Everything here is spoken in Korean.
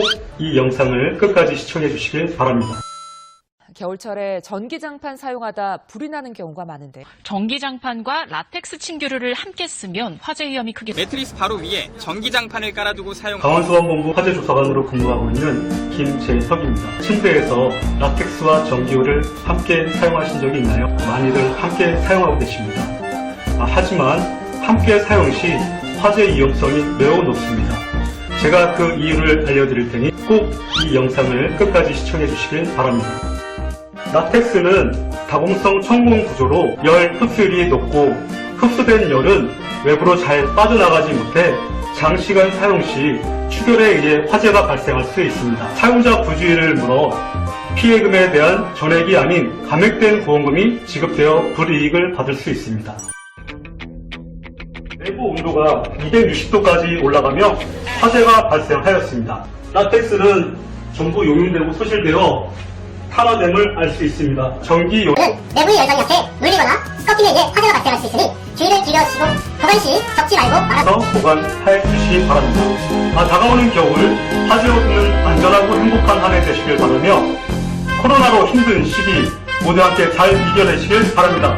꼭 이 영상을 끝까지 시청해 주시길 바랍니다. 겨울철에 전기장판 사용하다 불이 나는 경우가 많은데 전기장판과 라텍스 침규류를 함께 쓰면 화재 위험이 크게 매트리스 바로 위에 전기장판을 깔아두고 사용 강원소방본부 화재조사관으로 근무하고 있는 김재석입니다. 침대에서 라텍스와 전기요를 함께 사용하신 적이 있나요? 많이들 함께 사용하고 계십니다. 아, 하지만 함께 사용 시 화재 위험성이 매우 높습니다. 제가 그 이유를 알려드릴 테니 꼭 이 영상을 끝까지 시청해 주시길 바랍니다. 라텍스는 다공성 천공 구조로 열 흡수율이 높고 흡수된 열은 외부로 잘 빠져나가지 못해 장시간 사용 시 출혈에 의해 화재가 발생할 수 있습니다. 사용자 부주의를 물어 피해금에 대한 전액이 아닌 감액된 보험금이 지급되어 불이익을 받을 수 있습니다. 내부 온도가 260도까지 올라가며 화재가 발생하였습니다. 라텍스는 전부 용융되고 소실되어 탄화됨을 알 수 있습니다. 전기 요... 는 내부의 열선이 약해 물리거나 꺾임에 의해 화재가 발생할 수 있으니 주의를 기울여주시고 보관 시 접지 말고 말아 서 보관해 주시기 바랍니다. 아, 다가오는 겨울 화재 없는 안전하고 행복한 한 해 되시길 바라며 코로나로 힘든 시기 모두 함께 잘 이겨내시길 바랍니다.